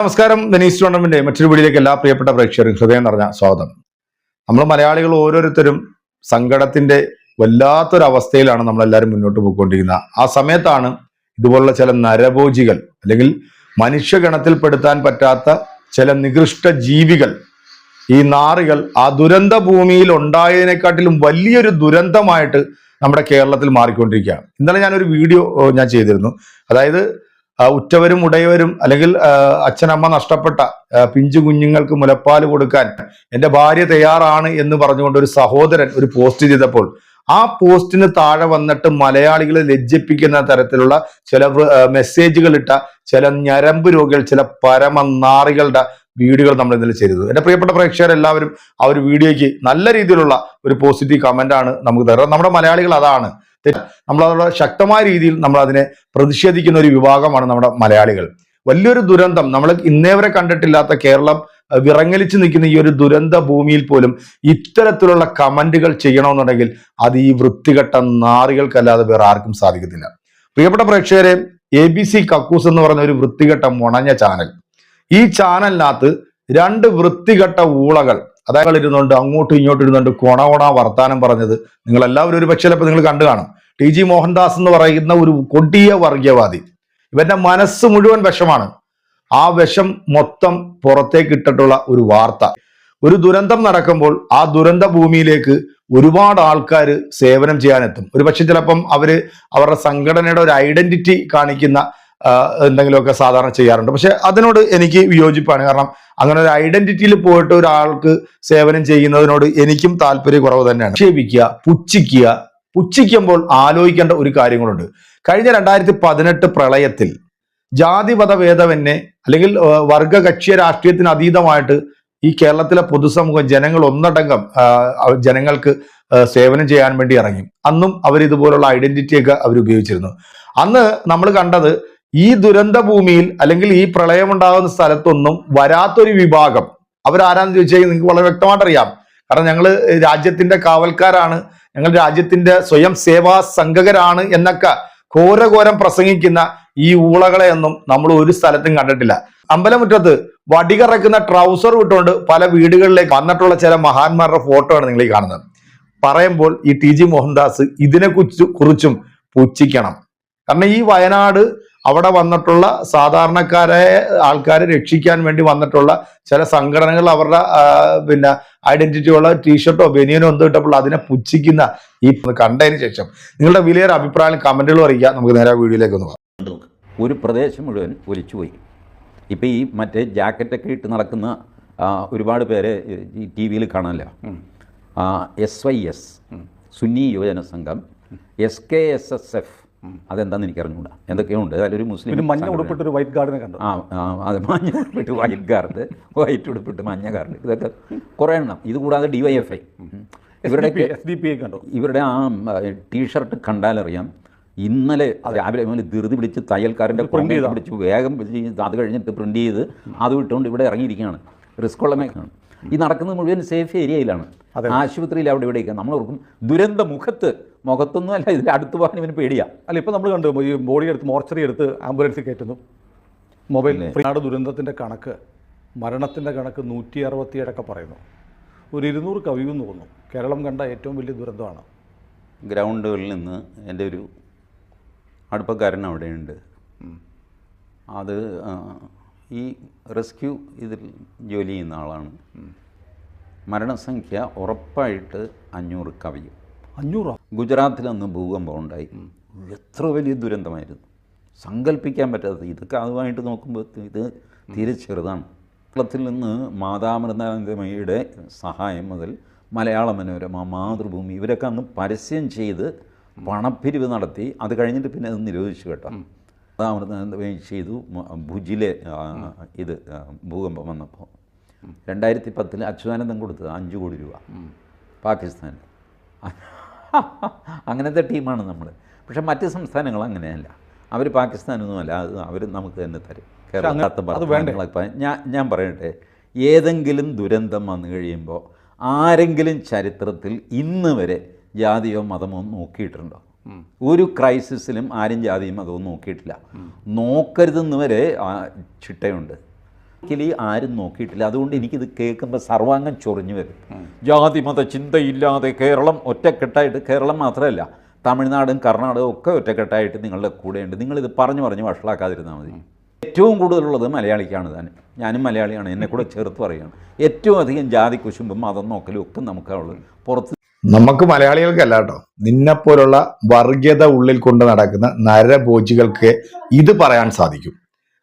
നമസ്കാരം. ദനീസ് ടൂർണമെന്റ് മറ്റൊരു വീടിലേക്ക് എല്ലാ പ്രിയപ്പെട്ട പ്രേക്ഷകരും ഹൃദയം നിറഞ്ഞ സ്വാഗതം. നമ്മൾ മലയാളികൾ ഓരോരുത്തരും സങ്കടത്തിന്റെ വല്ലാത്തൊരു അവസ്ഥയിലാണ് നമ്മളെല്ലാവരും മുന്നോട്ട് പോയിക്കൊണ്ടിരിക്കുന്നത്. ആ സമയത്താണ് ഇതുപോലുള്ള ചില നരഭോജികൾ അല്ലെങ്കിൽ മനുഷ്യഗണത്തിൽപ്പെടുത്താൻ പറ്റാത്ത ചില നികൃഷ്ട ജീവികൾ ഈ നാറികൾ ആ ദുരന്ത ഭൂമിയിൽ ഉണ്ടായതിനെക്കാട്ടിലും വലിയൊരു ദുരന്തമായിട്ട് നമ്മുടെ കേരളത്തിൽ മാറിക്കൊണ്ടിരിക്കുകയാണ്. ഇന്നലെ ഞാനൊരു വീഡിയോ ഞാൻ ചെയ്തിരുന്നു. അതായത് ഉറ്റവരും ഉടയവരും അല്ലെങ്കിൽ അച്ഛനമ്മ നഷ്ടപ്പെട്ട പിഞ്ചു കുഞ്ഞുങ്ങൾക്ക് മുലപ്പാൽ കൊടുക്കാൻ എന്റെ ഭാര്യ തയ്യാറാണ് എന്ന് പറഞ്ഞുകൊണ്ട് ഒരു സഹോദരൻ ഒരു പോസ്റ്റ് ചെയ്തപ്പോൾ ആ പോസ്റ്റിന് താഴെ വന്നിട്ട് മലയാളികളെ ലജ്ജിപ്പിക്കുന്ന തരത്തിലുള്ള ചില മെസ്സേജുകൾ ഇട്ട ചില ഞരമ്പ് രോഗികൾ ചില പരമനാറികളുടെ വീഡിയോകൾ നമ്മൾ ഇന്നലെ ചെയ്തത് എന്റെ പ്രിയപ്പെട്ട പ്രേക്ഷകർ എല്ലാവരും ആ ഒരു വീഡിയോയ്ക്ക് നല്ല രീതിയിലുള്ള ഒരു പോസിറ്റീവ് കമന്റ് ആണ് നമുക്ക് തരുന്നത് നമ്മുടെ മലയാളികൾ അതാണ്. നമ്മളതോടെ ശക്തമായ രീതിയിൽ നമ്മൾ അതിനെ പ്രതിഷേധിക്കുന്ന ഒരു വിഭാഗമാണ് നമ്മുടെ മലയാളികൾ. വലിയൊരു ദുരന്തം നമ്മൾ ഇന്നേവരെ കണ്ടിട്ടില്ലാത്ത കേരളം വിറങ്ങലിച്ച് നിൽക്കുന്ന ഈ ഒരു ദുരന്ത ഭൂമിയിൽ പോലും ഇത്തരത്തിലുള്ള കമന്റുകൾ ചെയ്യണമെന്നുണ്ടെങ്കിൽ അത് ഈ വൃത്തികെട്ട നാറികൾക്കല്ലാതെ വേറെ ആർക്കും സാധിക്കത്തില്ല. പ്രിയപ്പെട്ട പ്രേക്ഷകരെ എ ബി സി കക്കൂസ് എന്ന് പറയുന്ന ഒരു വൃത്തികെട്ട മുണഞ്ഞ ചാനൽ. ഈ ചാനലിനകത്ത് രണ്ട് വൃത്തികെട്ട ഊളകൾ അതായത് ഇരുന്നുണ്ട് അങ്ങോട്ടും ഇങ്ങോട്ടും ഇരുന്നുണ്ട് കൊണ കൊണ വർത്താനം പറഞ്ഞത് നിങ്ങൾ എല്ലാവരും ഒരു പക്ഷേ ചിലപ്പോൾ നിങ്ങൾ കണ്ടു കാണും. ടി ജി മോഹൻദാസ് എന്ന് പറയുന്ന ഒരു കൊടിയ വർഗീയവാദി ഇവന്റെ മനസ്സ് മുഴുവൻ വിഷമാണ്. ആ വിഷം മൊത്തം പുറത്തേക്ക് ഇട്ടിട്ടുള്ള ഒരു വാർത്ത. ഒരു ദുരന്തം നടക്കുമ്പോൾ ആ ദുരന്ത ഭൂമിയിലേക്ക് ഒരുപാട് ആൾക്കാർ സേവനം ചെയ്യാനെത്തും. ഒരു പക്ഷെ ചിലപ്പം അവർ അവരുടെ സംഘടനയുടെ ഒരു ഐഡന്റിറ്റി കാണിക്കുന്ന എന്തെങ്കിലുമൊക്കെ സാധാരണ ചെയ്യാറുണ്ട്. പക്ഷെ അതിനോട് എനിക്ക് വിയോജിപ്പാണ് കാരണം അങ്ങനെ ഒരു ഐഡന്റിറ്റിയിൽ പോയിട്ട് ഒരാൾക്ക് സേവനം ചെയ്യുന്നതിനോട് എനിക്കും താല്പര്യ കുറവ് തന്നെയാണ്. നിക്ഷേപിക്കുക പുച്ഛിക്കുക പുച്ഛിക്കുമ്പോൾ ആലോചിക്കേണ്ട ഒരു കാര്യങ്ങളുണ്ട്. കഴിഞ്ഞ രണ്ടായിരത്തി പതിനെട്ട് പ്രളയത്തിൽ ജാതിപത ഭേദമെന്നെ അല്ലെങ്കിൽ വർഗകക്ഷിയ രാഷ്ട്രീയത്തിന് അതീതമായിട്ട് ഈ കേരളത്തിലെ പൊതുസമൂഹം ജനങ്ങൾ ഒന്നടങ്കം ജനങ്ങൾക്ക് സേവനം ചെയ്യാൻ വേണ്ടി ഇറങ്ങി. അന്നും അവർ ഇതുപോലുള്ള ഐഡന്റിറ്റിയൊക്കെ അവർ ഉപയോഗിച്ചിരുന്നു. അന്ന് നമ്മൾ കണ്ടത് ഈ ദുരന്ത ഭൂമിയിൽ അല്ലെങ്കിൽ ഈ പ്രളയമുണ്ടാകുന്ന സ്ഥലത്തൊന്നും വരാത്തൊരു വിഭാഗം അവരാരാന്ന് ചോദിച്ചാൽ നിങ്ങൾക്ക് വളരെ വ്യക്തമായിട്ട് അറിയാം കാരണം ഞങ്ങൾ രാജ്യത്തിന്റെ കാവൽക്കാരാണ്. ഞങ്ങൾ രാജ്യത്തിന്റെ സ്വയം സേവാ സംഘകരാണ് എന്നൊക്കെ ഘോരഘോരം പ്രസംഗിക്കുന്ന ഈ ഊളകളെ ഒന്നും നമ്മൾ ഒരു സ്ഥലത്തും കണ്ടിട്ടില്ല. അമ്പലമുറ്റത്ത് വടികറക്കുന്ന ട്രൗസർ വിട്ടുകൊണ്ട് പല വീടുകളിലേക്ക് വന്നിട്ടുള്ള ചില മഹാന്മാരുടെ ഫോട്ടോ ആണ് നിങ്ങൾ ഈ കാണുന്നത്. പറയുമ്പോൾ ഈ ടി ജി മോഹൻദാസ് ഇതിനെക്കുറിച്ച് കുറിച്ചും പുച്ഛിക്കണം. കാരണം ഈ വയനാട് അവിടെ വന്നിട്ടുള്ള സാധാരണക്കാരെ ആൾക്കാരെ രക്ഷിക്കാൻ വേണ്ടി വന്നിട്ടുള്ള ചില സംഘടനകൾ അവരുടെ പിന്നെ ഐഡന്റിറ്റിയുള്ള ടീഷർട്ടോ ബനിയനോ എന്തോ ഇട്ടപ്പോൾ അതിനെ പുച്ഛിക്കുന്ന ഈ കണ്ടതിന് ശേഷം നിങ്ങളുടെ വിലയേറെ അഭിപ്രായം കമന്റുകൾ അറിയിക്കുക നമുക്ക് നേരെ ആ വീഡിയോയിലേക്ക് ഒന്ന് പോകാം. ഒരു പ്രദേശം മുഴുവൻ ഒലിച്ചുപോയി. ഇപ്പം ഈ മറ്റേ ജാക്കറ്റൊക്കെ ഇട്ട് നടക്കുന്ന ഒരുപാട് പേരെ ഈ ടി വിയിൽ കാണാനല്ലോ. S Y S Sunni Yuvajana Sangham S K S S F അതെന്താണെന്ന് എനിക്ക് അറിഞ്ഞുകൂടാ എന്തൊക്കെയുണ്ട് അതിലൊരു മുസ്ലിം മഞ്ഞ. ഉടുപ്പിട്ട് ഒരു വൈറ്റ് ഗാർഡിനെ കണ്ടു. ആ അതെ മഞ്ഞ ഉടുപ്പിട്ട് വൈറ്റ് ഗാർഡ് വൈറ്റ് ഉടുപ്പിട്ട് മഞ്ഞ ഗാർഡ് ഇതൊക്കെ കുറേ എണ്ണം. ഇത് കൂടാതെ ഡി വൈ എഫ് ഐ ഇവരുടെ എസ് ഡി പി ഐ കണ്ടു. ഇവരുടെ ആ ടീഷർട്ട് കണ്ടാലറിയാം. ഇന്നലെ രാവിലെ മുതൽ ധൃതി പിടിച്ച് തയ്യൽക്കാരന്റെ പ്രിന്റ് പിടിച്ച് വേഗം അത് കഴിഞ്ഞിട്ട് പ്രിന്റ് ചെയ്ത് അത് വിട്ടുകൊണ്ട് ഇവിടെ ഇറങ്ങിയിരിക്കുകയാണ്. റിസ്ക് ഉള്ള മേഖലയാണ്. ഈ നടക്കുന്നത് മുഴുവൻ സേഫ് ഏരിയയിലാണ്. ആശുപത്രിയിൽ അവിടെ ഇവിടെയൊക്കെ. നമ്മൾ ഓർക്കും ദുരന്ത മുഖത്ത് മുഖത്തൊന്നും അല്ല ഇതിൽ അടുത്ത് പോകാൻ ഇവന് പേടിയാ. അല്ല ഇപ്പം നമ്മൾ കണ്ടു ഈ ബോഡി എടുത്ത് മോർച്ചറി എടുത്ത് ആംബുലൻസിൽ കയറ്റുന്നു. മൊബൈൽ നാട് ദുരന്തത്തിന്റെ കണക്ക് മരണത്തിന്റെ കണക്ക് നൂറ്റി അറുപത്തിയേഴൊക്കെ പറയുന്നു. ഒരു ഇരുന്നൂറ് കവിയും തോന്നുന്നു. കേരളം കണ്ട ഏറ്റവും വലിയ ദുരന്തമാണ്. ഗ്രൗണ്ടുകളിൽ നിന്ന് എന്റെ ഒരു അടുപ്പക്കാരൻ അവിടെയുണ്ട്. അത് ഈ റെസ്ക്യൂ ഇതിൽ ജോലി ചെയ്യുന്ന ആളാണ്. മരണസംഖ്യ ഉറപ്പായിട്ട് അഞ്ഞൂറ് കവിയും. അഞ്ഞൂറോ? ഗുജറാത്തിൽ അന്ന് ഭൂകമ്പം ഉണ്ടായി. എത്ര വലിയ ദുരന്തമായിരുന്നു. സങ്കല്പിക്കാൻ പറ്റാത്ത ഇതൊക്കെ അതുമായിട്ട് നോക്കുമ്പോൾ ഇത് തീരെ ചെറുതാണ്. കേരളത്തിൽ നിന്ന് മാതാമൃതാനന്ദമയുടെ സഹായം മുതൽ മലയാള മനോരമ മാതൃഭൂമി ഇവരൊക്കെ അന്ന് പരസ്യം ചെയ്ത് പണപ്പിരിവ് നടത്തി. അത് കഴിഞ്ഞിട്ട് പിന്നെ അത് നിരോധിച്ചു കേട്ടോ. മാതാമൃതാനന്ദമയി ചെയ്തു. ഭുജിലെ ഇത് ഭൂകമ്പം വന്നപ്പോൾ. രണ്ടായിരത്തി പത്തിൽ അച്യുതാനന്ദം കൊടുത്തത് അഞ്ച് കോടി രൂപ. പാകിസ്ഥാൻ അങ്ങനത്തെ ടീമാണ് നമ്മൾ പക്ഷെ മറ്റ് സംസ്ഥാനങ്ങൾ അങ്ങനെയല്ല. അവർ പാകിസ്ഥാനൊന്നുമല്ല അത് അവർ നമുക്ക് തന്നെ തരും. കേരളത്തെ ഞാൻ ഞാൻ പറയട്ടെ. ഏതെങ്കിലും ദുരന്തം വന്നു കഴിയുമ്പോൾ ആരെങ്കിലും ചരിത്രത്തിൽ ഇന്ന് വരെ ജാതിയോ മതമോ നോക്കിയിട്ടുണ്ടോ? ഒരു ക്രൈസിസിലും ആരും ജാതിയും മതവും നോക്കിയിട്ടില്ല. നോക്കരുതെന്ന് വരെ ചിട്ടയുണ്ട്. ഒരിക്കലും ആരും നോക്കിയിട്ടില്ല. അതുകൊണ്ട് എനിക്കിത് കേൾക്കുമ്പോൾ സർവാംഗം ചൊറിഞ്ഞു വരും. ജാതി മത ചിന്തയില്ലാതെ കേരളം ഒറ്റക്കെട്ടായിട്ട് കേരളം മാത്രമല്ല തമിഴ്നാടും കർണാടകവും ഒക്കെ ഒറ്റക്കെട്ടായിട്ട് നിങ്ങളുടെ കൂടെയുണ്ട്. നിങ്ങളിത് പറഞ്ഞു പറഞ്ഞ് വഷളാക്കാതിരുന്നാൽ മതി. ഏറ്റവും കൂടുതലുള്ളത് മലയാളിക്കാണ് താൻ. ഞാനും മലയാളിയാണ്. എന്നെ കൂടെ ചേർത്ത് പറയുകയാണ്. ഏറ്റവും അധികം ജാതി കുശുമ്പും മതം നോക്കലും ഒക്കെ നമുക്കുള്ളത് പുറത്ത് നമുക്ക് മലയാളികൾക്കല്ല കേട്ടോ. നിന്നെപ്പോലുള്ള വർഗീയത ഉള്ളിൽ കൊണ്ട് നടക്കുന്ന നരഭോജികൾക്ക് ഇത് പറയാൻ സാധിക്കും.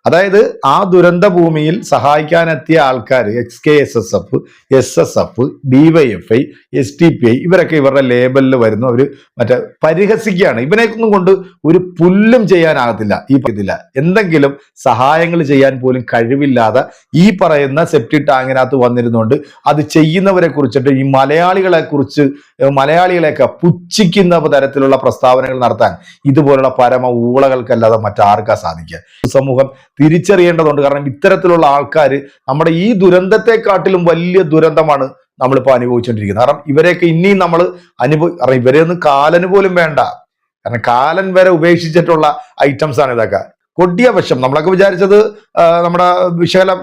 അതായത് ആ ദുരന്ത ഭൂമിയിൽ സഹായിക്കാനെത്തിയ ആൾക്കാർ X K S S F S S F DYFI S T P I ഇവരൊക്കെ ഇവരുടെ ലേബലിൽ വരുന്നു അവർ മറ്റേ പരിഹസിക്കുകയാണ്. ഇവനെയൊന്നും കൊണ്ട് ഒരു പുല്ലും ചെയ്യാനാകത്തില്ല. ഈ ഇതില്ല. എന്തെങ്കിലും സഹായങ്ങൾ ചെയ്യാൻ പോലും കഴിവില്ലാതെ ഈ പറയുന്ന സെപ്റ്റി ടാങ്കിനകത്ത് വന്നിരുന്നുകൊണ്ട് അത് ചെയ്യുന്നവരെ കുറിച്ചിട്ട് ഈ മലയാളികളെ കുറിച്ച് മലയാളികളെയൊക്കെ പുച്ഛിക്കുന്ന തരത്തിലുള്ള പ്രസ്താവനകൾ നടത്താൻ ഇതുപോലുള്ള പരമ ഊളകൾക്കല്ലാതെ മറ്റാർക്കാ സാധിക്കുക. സമൂഹം തിരിച്ചറിയേണ്ടതുണ്ട്. കാരണം ഇത്തരത്തിലുള്ള ആൾക്കാർ നമ്മുടെ ഈ ദുരന്തത്തെക്കാട്ടിലും വലിയ ദുരന്തമാണ് നമ്മളിപ്പോൾ അനുഭവിച്ചുകൊണ്ടിരിക്കുന്നത് കാരണം ഇവരെയൊക്കെ ഇനിയും നമ്മൾ അനുഭവ കാരണം ഇവരെ ഒന്നും കാലന് പോലും വേണ്ട. കാരണം കാലൻ വരെ ഉപേക്ഷിച്ചിട്ടുള്ള ഐറ്റംസ് ആണ് ഇതൊക്കെ. കൊടിയ വിഷം. നമ്മളൊക്കെ വിചാരിച്ചത് നമ്മുടെ വിശകലം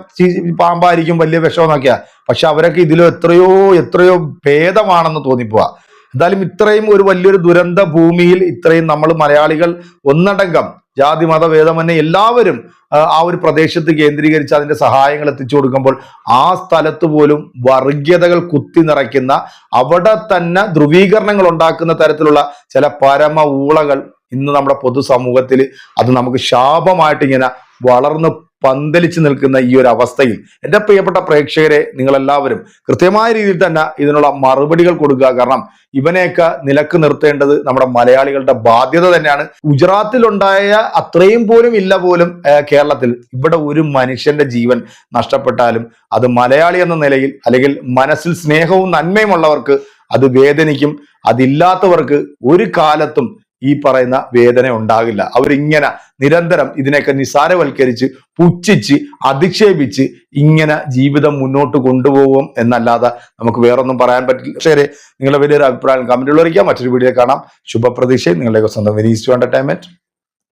പാമ്പായിരിക്കും വലിയ വിഷമെന്നൊക്കെയാ. പക്ഷെ അവരൊക്കെ ഇതിലും എത്രയോ എത്രയോ ഭേദമാണെന്ന് തോന്നിപ്പോവാ. എന്തായാലും ഇത്രയും ഒരു വലിയൊരു ദുരന്ത ഭൂമിയിൽ ഇത്രയും നമ്മൾ മലയാളികൾ ഒന്നടങ്കം ജാതി മത ഭേദമന്യേ എല്ലാവരും ആ, ഒരു പ്രദേശത്ത് കേന്ദ്രീകരിച്ച് അതിന്റെ സഹായങ്ങൾ എത്തിച്ചു കൊടുക്കുമ്പോൾ ആ സ്ഥലത്ത് പോലും വർഗീയതകൾ കുത്തി നിറയ്ക്കുന്ന അവിടെ തന്നെ ധ്രുവീകരണങ്ങൾ ഉണ്ടാക്കുന്ന തരത്തിലുള്ള ചില പരമ ഊളകൾ ഇന്ന് നമ്മുടെ പൊതുസമൂഹത്തിൽ അത് നമുക്ക് ശാപമായിട്ട് ഇങ്ങനെ വളർന്ന് പന്തലിച്ച് നിൽക്കുന്ന ഈ ഒരു അവസ്ഥയിൽ എന്റെ പ്രിയപ്പെട്ട പ്രേക്ഷകരെ നിങ്ങളെല്ലാവരും കൃത്യമായ രീതിയിൽ തന്നെ ഇതിനുള്ള മറുപടികൾ കൊടുക്കുക. കാരണം ഇവനെയൊക്കെ നിലയ്ക്ക് നിർത്തേണ്ടത് നമ്മുടെ മലയാളികളുടെ ബാധ്യത തന്നെയാണ്. ഗുജറാത്തിലുണ്ടായ അത്രയും പോലും ഇല്ല പോലും കേരളത്തിൽ ഇവിടെ ഒരു മനുഷ്യന്റെ ജീവൻ നഷ്ടപ്പെട്ടാലും അത് മലയാളി എന്ന നിലയിൽ അല്ലെങ്കിൽ മനസ്സിൽ സ്നേഹവും നന്മയും ഉള്ളവർക്ക് അത് വേദനിക്കും. അതില്ലാത്തവർക്ക് ഒരു കാലത്തും ഈ പറയുന്ന വേദന ഉണ്ടാകില്ല. അവരിങ്ങനെ നിരന്തരം ഇതിനെയൊക്കെ നിസാരവൽക്കരിച്ച് പുച്ഛിച്ച് അധിക്ഷേപിച്ച് ഇങ്ങനെ ജീവിതം മുന്നോട്ട് കൊണ്ടുപോകും എന്നല്ലാതെ നമുക്ക് വേറൊന്നും പറയാൻ പറ്റില്ല. ശരി നിങ്ങളുടെ വലിയൊരു അഭിപ്രായം കമന്റുകൾ അറിയിക്കാം മറ്റൊരു വീഡിയോ കാണാം. ശുഭപ്രതീക്ഷയും നിങ്ങളുടെ സ്വന്തം വിനീസ് ടു